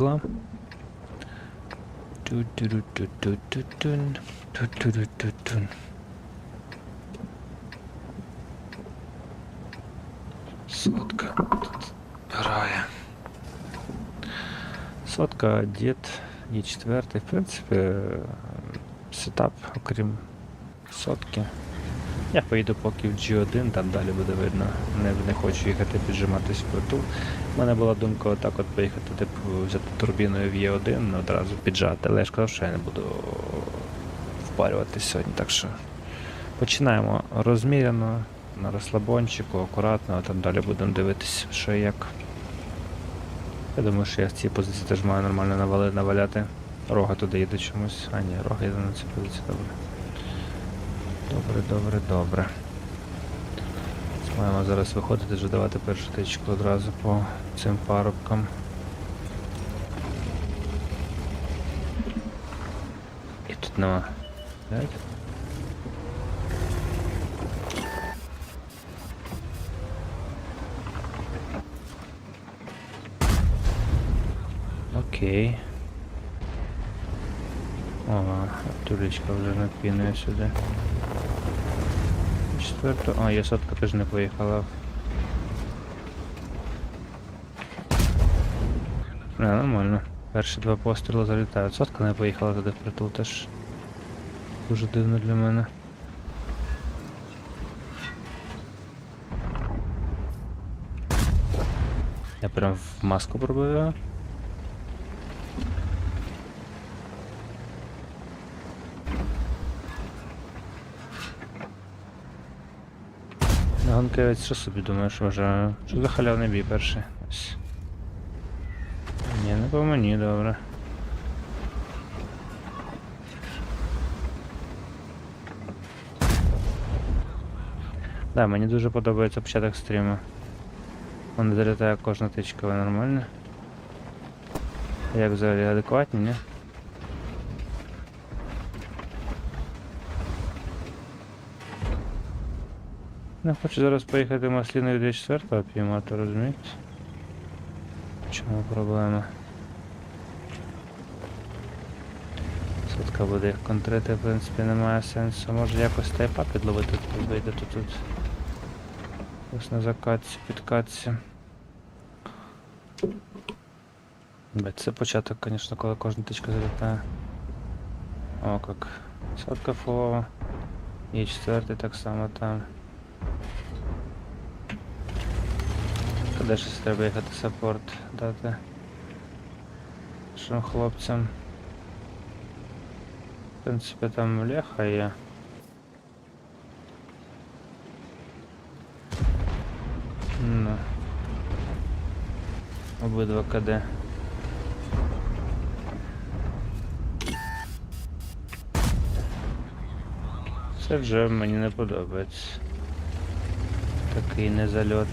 діла. Ту-ту-ру-ту-ту-ту-тун. Ту-ту-ру-ту-тун. Сотка тут грає. Сотка, дід, є четвертий. В принципі, е, сетап, окрім сотки. Я поїду поки в G1, там далі буде видно. Не, не хочу їхати піджиматись в притул. У мене була думка отак от поїхати, типу, взяти турбіною в Е1, одразу піджати, але я ж казав, що я не буду впарюватись сьогодні, так що починаємо розміряно, на розслабончику, акуратно, а там далі будемо дивитись, що як. Я думаю, що я в цій позиції теж маю нормально наваляти. Рога туди їде чомусь. А ні, рога їде на цю позицію, добре. Добре, добре, добре. Маємо зараз виходити, вже давати першу тичку одразу по цим парубкам. І тут нема. Блядь. Окей. Ага, тулечка вже напінує сюди. Четверту. А, я сотка теж не поїхала. Не, нормально. Перші два постріли залітають. Сотка не поїхала туди притул теж. Дуже дивно для мене. Я прям в маску пробую. Ганкевець, що собі думаєш, вважаю? Що за халявний бій перший? Ось. Ні, не по мені, добре. Да, мені дуже подобається початок стріму. Він залітає кожна тичка, ви нормально. Як взагалі адекватні, ні? Я хочу зараз поїхати масліною 24 піймати, розумієте? Чому проблема? Сотка буде їх контрити, в принципі, немає сенсу. Може якось тайпа підловити вийде тут тут. Ось на закатці, підкатці. Блять, це початок, звісно, коли кожна тичка залітає. О, як. Сотка фулова. І четвертий так само там. Куди щось треба їхати саппорт дати? Що хлопцям? В принципі там леха є. Ну. Обидва КД. Це вже мені не подобається. Такий незальот.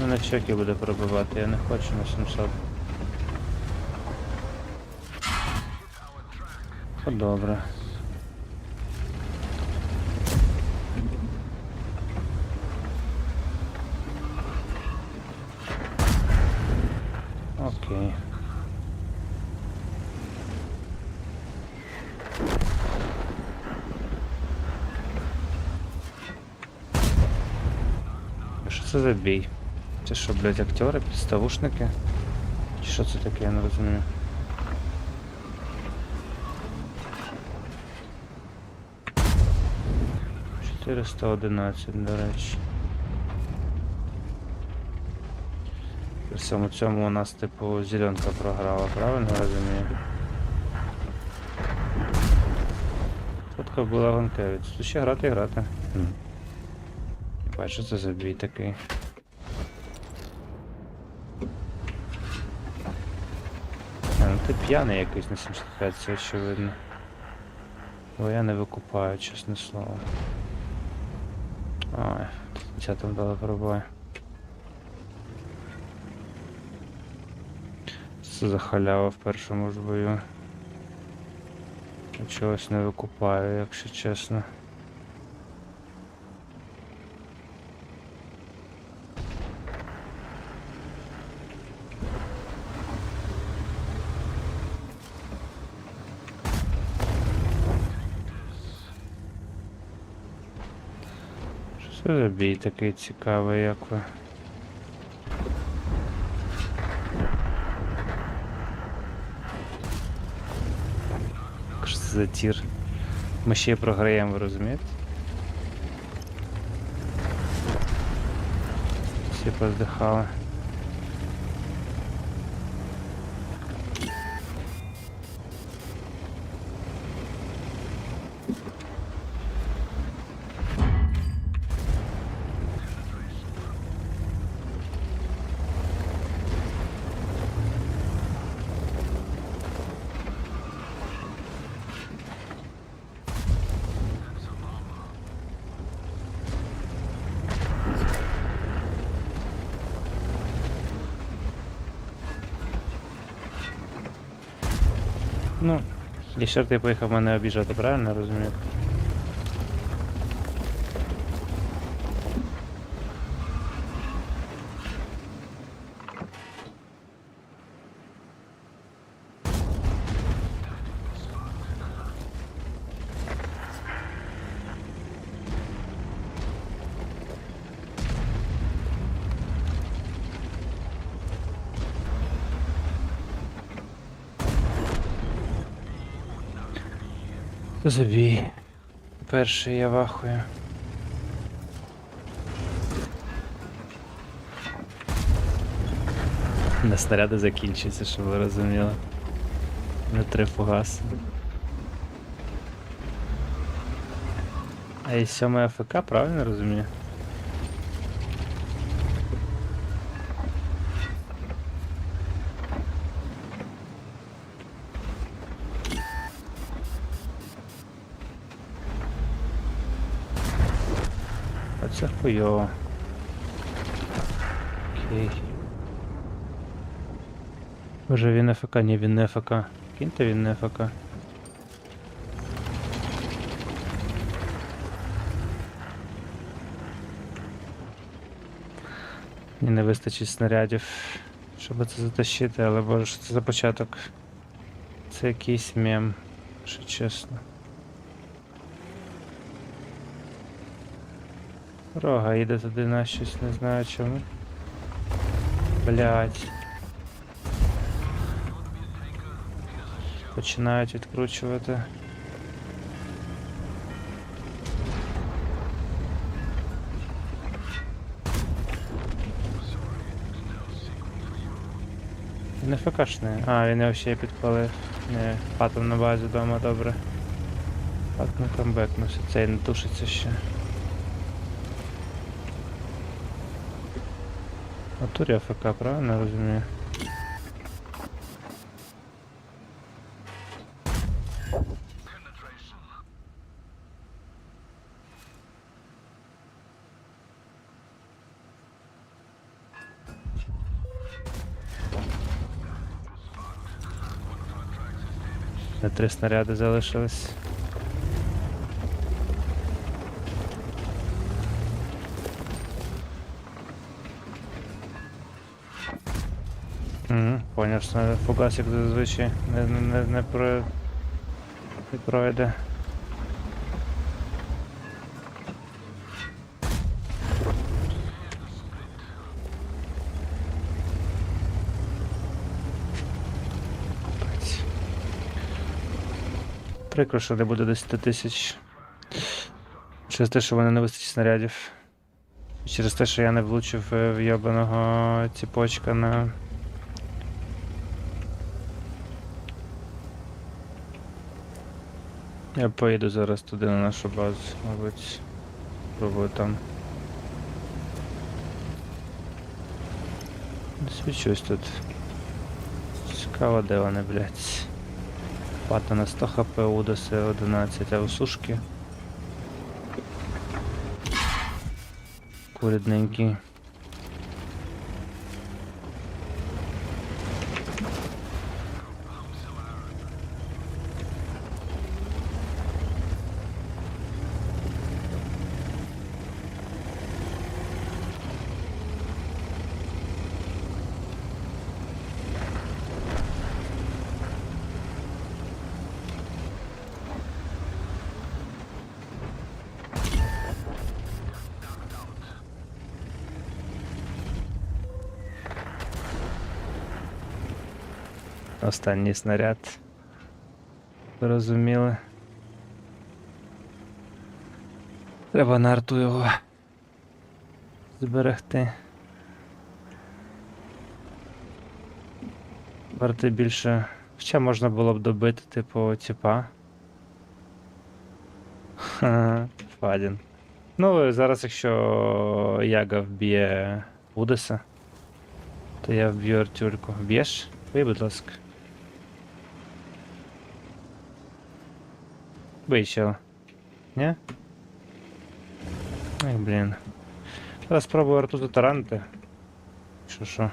Ну на щеки буде пробивати, я не хочу на 700. О, добре. Окей. А Це за бій? Це що, блядь, актери, підставушники? Чи що це таке, я не розумію. Чотириста одинадцять, до речі. При всьому цьому у нас, типу, зеленка програла, правильно розумію? Фотка була гонкевич. Тут ще грати і грати. Що це за бій такий. Ну ти п'яний якийсь на 75, це очевидно. Бо я не викупаю, чесне слово. Ой, ця там дала пробой. Це за халява в першому ж бою. Чогось не викупаю, якщо чесно. Що за бій такий цікавий, як ви? Що за тір? Ми ще програємо, ви розумієте? Всі поздихали. Ну, якщо ти поїхав мене обіжати, правильно розумію? Забій. Перший я вахую. На снаряди закінчиться, щоб ви розуміли. На три фугаси. А і сьомий АФК, правильно розумію? А це хуйово. Окей. Боже, він ФК, ні, він не ФК. Кіньте він не ФК. Мені не вистачить снарядів, щоб це затащити, але боже, що це за початок. Це якийсь мем, якщо чесно. Рога їде туди на щось, не знаю чому. Блять. Починають відкручувати. Не ФКшний. А, він його ще підпалив. Не, патом на базі вдома, добре. Патом камбекнувся, цей не тушиться ще. Натурі АФК, правильно розумію? Три снаряди залишилось. Що фугасик зазвичай не, не, не, про... не пройде. Прикро, що не буде 10 тисяч. Через те, що в мене не вистачить снарядів. Через те, що я не влучив е, в йобаного ціпочка на. Я поїду зараз туди на нашу базу, мабуть. Пробую там. Свічусь тут. Цікаво, де вони, блядь. Пата на 100 хп, Удоси 11, а у сушки. Курідненький. Останній снаряд. Зрозуміли. Треба на арту його зберегти. Варти більше. Хоча можна було б добити, типу. Ха, Фадін. Ну, зараз, якщо Яга вб'є Удеса, то я вб'ю Артюрку. Б'єш? Бий, будь ласка. Чел. Ні? Ай, блін. Зараз спробую арту затаранити. Що?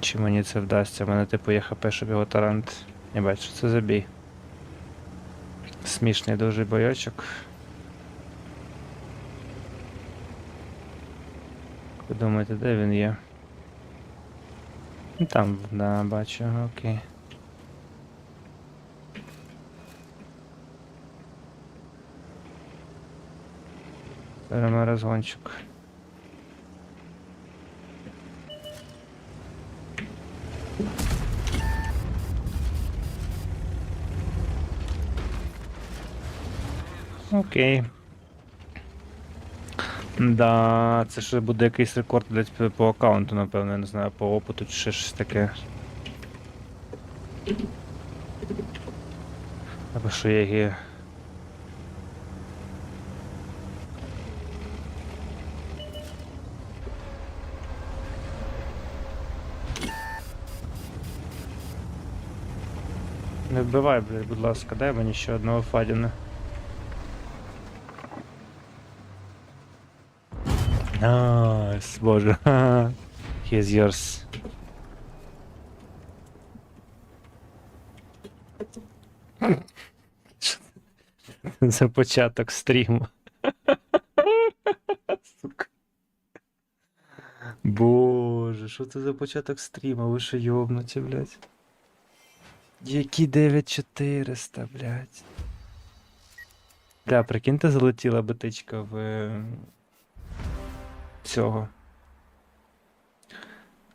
Чи мені це вдасться? У мене типу є хп, щоб його таранти. Не бачу, це за бій. Смішний дуже бойочок. Ви думаєте, де він є? Там, да, бачу, окей. Беремо розгончик. Окей. Да, це ще буде якийсь рекорд блядь, по- аккаунту, напевно, я не знаю, по опиту чи ще щось таке. Або що є вбивай, блядь, будь ласка, дай мені ще одного Фадіна. Найс, боже. ха-ха. Here's yours. За початок стріму. Сука. Боже, що це за початок стріму? Ви що йобнуті, блядь? Які 9400, блядь. Бля, прикиньте, залетіла битичка в. Е, цього.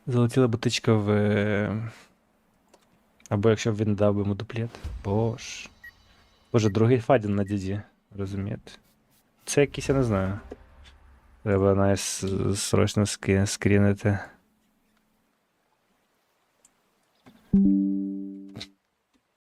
Залетіла битичка в. Е, або якщо б він дав би йому дуплет. Бож. Боже, другий Фадін на діді, розумієте? Це якийсь, я не знаю. Треба найс срочно скрінити.